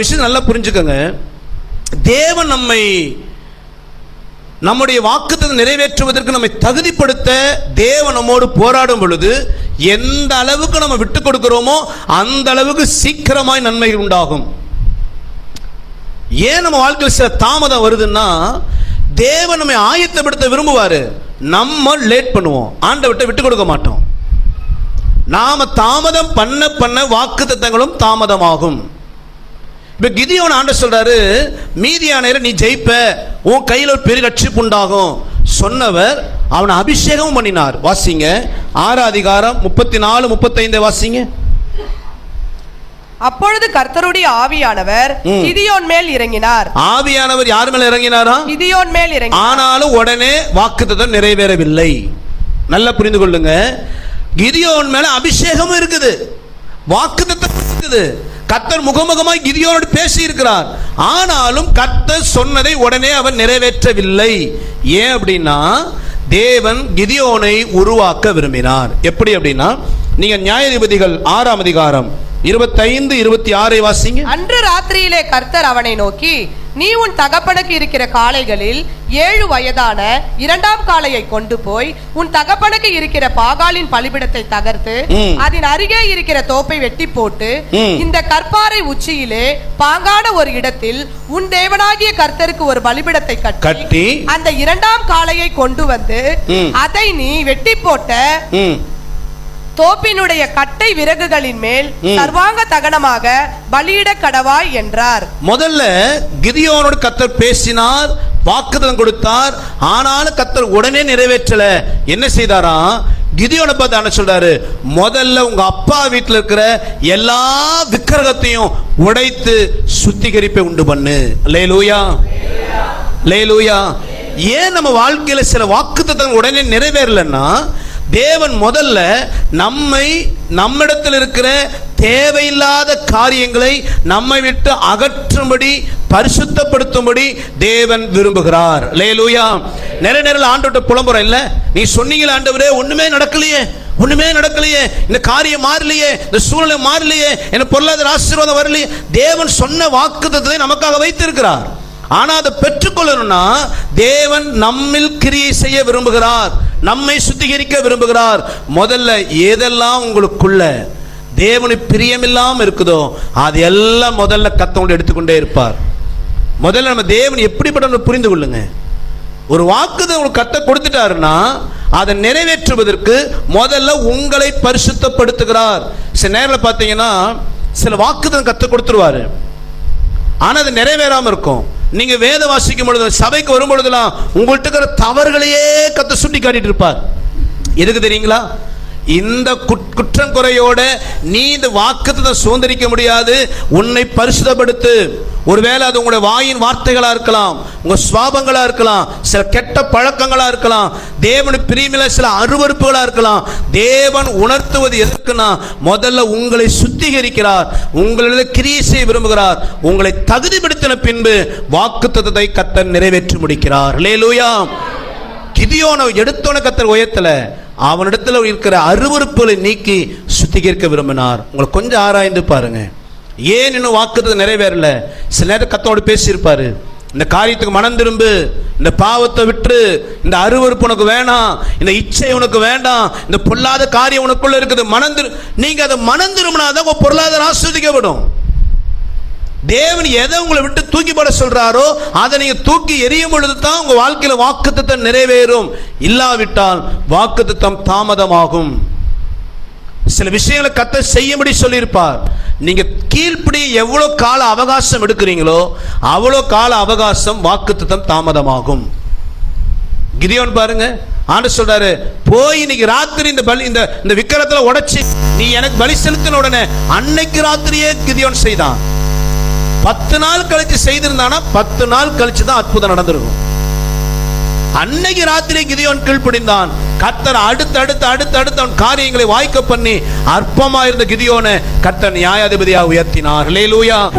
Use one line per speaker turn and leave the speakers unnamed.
விஷயம் நல்லா புரிஞ்சுக்கோங்க. தேவன் நம்மை நம்முடைய வாக்குத்தத்தை நிறைவேற்றுவதற்கு நம்மை தகுதிப்படுத்த தேவன் நம்மோடு போராடும் பொழுது எந்த அளவுக்கு நம்ம விட்டு கொடுக்கிறோமோ அந்த அளவுக்கு சீக்கிரமாய் நன்மைகள் உண்டாகும். ஏன் நம்ம வாழ்க்கையில் சில தாமதம் வருதுன்னா தேவன் நம்மை ஆயத்தப்படுத்த விரும்புவார். நம்ம லேட் பண்ணுவோம். ஆண்டவர்கிட்ட விட்டு கொடுக்க மாட்டோம். நாம தாமதம் பண்ண பண்ண வாக்குத்தத்தங்களும் தாமதமாகும். இப்ப கிதியோன் ஆண்ட சொல்றாரு மீதியானரை நீ ஜெயிப்ப. உன் கையில் ஒரு பெரிய ரட்சிப்பு உண்டாகும். சொன்னவர் அவனை அபிஷேகமும் பண்ணினார். வாசிங்க. ஆறாம் அதிகாரம் முப்பத்தி நாலு முப்பத்தைந்து வாசிங்க.
அப்பொழுது கர்த்தருடைய ஆவியானவர்
ம்.
கிதியோன் மேல் இறங்கினார்.
ஆவியானவர் யார் மேல இறங்கினாரா?
கிதியோன் மேல் இறங்கி
ஆனாலும் உடனே வாக்குத்தத்தம் நிறைவேறவில்லை. நல்லா புரிந்து கொள்ளுங்க. கிதியோன் மேல அபிஷேகமும் இருக்குது. வாக்குத்தத்தம் இருக்குது. கத்தர் முகமுகமாய் கிதியோனோடு பேசி இருக்கிறார் ஆனாலும் கத்தர் சொன்னதை உடனே அவன் நிறைவேற்றவில்லை. ஏன் அப்படின்னா தேவன் கிதியோனை உருவாக்க விரும்பினார். எப்படி அப்படின்னா நீங்க நியாயாதிபதிகள் ஆறாம் அதிகாரம் இருபத்தைந்து இருபத்தி ஆறை வாசிங்க.
அன்று ராத்திரியிலே கர்த்தர் அவனை நோக்கி நீ உன் தகப்பனுக்கு இருக்கிற காளைகளில் ஏழு வயதான இரண்டாம் காளையை கொண்டு போய் உன் தகப்பனுக்கு இருக்கிற பாகாலின் பலிபிடத்தை தகர்த்து. அதன் அருகே இருக்கிற தோப்பை வெட்டி போட்டு. இந்த கற்பாறை உச்சியிலே பாங்கான ஒரு இடத்தில் உன் தேவனாகிய கர்த்தருக்கு ஒரு பலிபிடத்தை கட்டி அந்த இரண்டாம் காளையை கொண்டு வந்து. அதை நீ வெட்டி போட்ட தோப்பினுடைய கட்டை விறகுகளின் மேல். சர்வாங்க தகனமாக பலியிட கடவாய் என்றார்.
முதல்ல கிதியோனோடு கத்தர் பேசினார் வாக்குதம் கொடுத்தார். ஆனாலும் கத்தர் உடனே நிறைவேற்றல. என்ன செய்தாராம் கிதியோனை பார்த்து என்ன சொல்றாரு முதல்ல உங்க அப்பா வீட்டில் இருக்கிற எல்லா விக்கிரகத்தையும் உடைத்து சுத்திகரிப்பை உண்டு பண்ணு. லேலூயா லேலூயா ஏன் நம்ம வாழ்க்கையில சில வாக்குத்தத்தங்கள் உடனே நிறைவேறலன்னா தேவன் முதல்ல நம்மை நம்மிடத்தில் இருக்கிற தேவையில்லாத காரியங்களை நம்மை விட்டு அகற்றும்படி பரிசுத்தப்படுத்தும்படி தேவன் விரும்புகிறார். லேலூயா நிறைய நேரம் ஆண்டோட்ட புலம்புறம் இல்லை நீ சொன்னீங்களே ஆண்டவரே ஒண்ணுமே நடக்கலையே ஒண்ணுமே நடக்கலையே இந்த காரியம் மாறலையே இந்த சூழ்நிலை மாறலையே எனக்கு பொருளாதார ஆசீர்வாதம் வரலையே. தேவன் சொன்ன வாக்குத்தத்தை நமக்காக வைத்திருக்கிறார். ஆனால் அதை பெற்றுக்கொள்ளணும்னா தேவன் நம்மில் கிரியை செய்ய விரும்புகிறார். நம்மை சுத்திகரிக்க விரும்புகிறார். முதல்ல எதெல்லாம் உங்களுக்குள்ள தேவனு பிரியமில்லாம இருக்குதோ அது எல்லாம் முதல்ல கத்தவங்களை எடுத்துக்கொண்டே இருப்பார். முதல்ல நம்ம தேவன் எப்படிப்பட்ட புரிந்து கொள்ளுங்க. ஒரு வாக்குதை உங்களுக்கு கத்த கொடுத்துட்டாருன்னா அதை நிறைவேற்றுவதற்கு முதல்ல உங்களை பரிசுத்தப்படுத்துகிறார். சில நேரில் பார்த்தீங்கன்னா சில வாக்குதான் கத்த கொடுத்துருவாரு. ஆனால் அது நிறைவேறாமல் இருக்கும். நீங்க வேத வாசிக்கும் பொழுது சபைக்கு வரும் பொழுதுலாம் உங்கள்கிட்ட இருக்கிற தவறுகளையே கத்த சுட்டி காட்டிட்டு இருப்பார் எதுக்கு தெரியுங்களா? இந்த குட்- குற்றம் குறையோட நீ இந்த வாக்குத்தத்தை சுதந்திரிக்க முடியாது. உன்னை பரிசுதப்படுத்து ஒருவேளை அது உங்களுடைய வாயின் வார்த்தைகளாக இருக்கலாம் உங்கள் சுவாபங்களாக இருக்கலாம் சில கெட்ட பழக்கங்களாக இருக்கலாம் தேவனுக்கு பிரியமில்ல சில அருவறுப்புகளாக இருக்கலாம் தேவன் உணர்த்துவது எதுக்குன்னா முதல்ல உங்களை சுத்திகரிக்கிறார் உங்களிடம் கிரியை செய்ய விரும்புகிறார் உங்களை தகுதிப்படுத்தின பின்பு வாக்குத்தத்தத்தை கத்தன் நிறைவேற்றி முடிக்கிறார். லேலூயா கிதியோனை எடுத்தோன கத்தர் உயர்த்தல அவனிடத்தில் இருக்கிற அருவருப்புகளை நீக்கி சுத்திகரிக்க விரும்பினார். உங்களை கொஞ்சம் ஆராய்ந்து பாருங்கள் ஏன் இன்னும் வாக்குறது நிறைவேறல? சில நேரம் கத்தோடு பேசியிருப்பாரு. இந்த காரியத்துக்கு மனம் திரும்பு. இந்த பாவத்தை விட்டு இந்த அருவருப்பு உனக்கு வேணாம். இந்த இச்சை உனக்கு வேண்டாம். இந்த பொல்லாத காரியம் உனக்குள்ள இருக்குது. மனம் திரு நீங்க அதை மனம் திரும்பினாதான் உங்க பொருளாதாரம் ஆஸ்வதிக்கப்படும். தேவன் எதை உங்களை விட்டு தூக்கி போட சொல்றாரோ அதை நீங்க தூக்கி எரியும் பொழுது தான் உங்க வாழ்க்கையில வாக்குத்தத்தம் நிறைவேறும். இல்லாவிட்டால் வாக்குத்தத்தம் தாமதமாகும். சில விஷயங்களை கத்த செய்யும்படி சொல்லியிருப்பார். நீங்க கீழ்ப்படி எவ்வளவு கால அவகாசம் எடுக்கிறீங்களோ அவ்வளோ கால அவகாசம் வாக்குத்தம் தாமதமாகும். கிதியோன் பாருங்க ஆண்டு சொல்றாரு போய் இன்னைக்கு ராத்திரி இந்த பலி இந்த இந்த விக்கிரத்துல உடைச்சு நீ எனக்கு பலி செலுத்தின உடனே அன்னைக்கு ராத்திரியே கிதியோன் செய்தான். பத்து நாள் கழிச்சு செய்திருந்தானா பத்து நாள் கழிச்சு தான் அற்புதம் நடந்திருக்கும். அன்னைக்கு ராத்திரி கிதியோன் கீழ்ப்படிந்தான். கர்த்தர் அடுத்து அடுத்து அடுத்து அடுத்து அவன் காரியங்களை வாய்க்க பண்ணி அற்பமா இருந்த கிதியோனை கர்த்தர் நியாயாதிபதியாக உயர்த்தினார். லேலூயா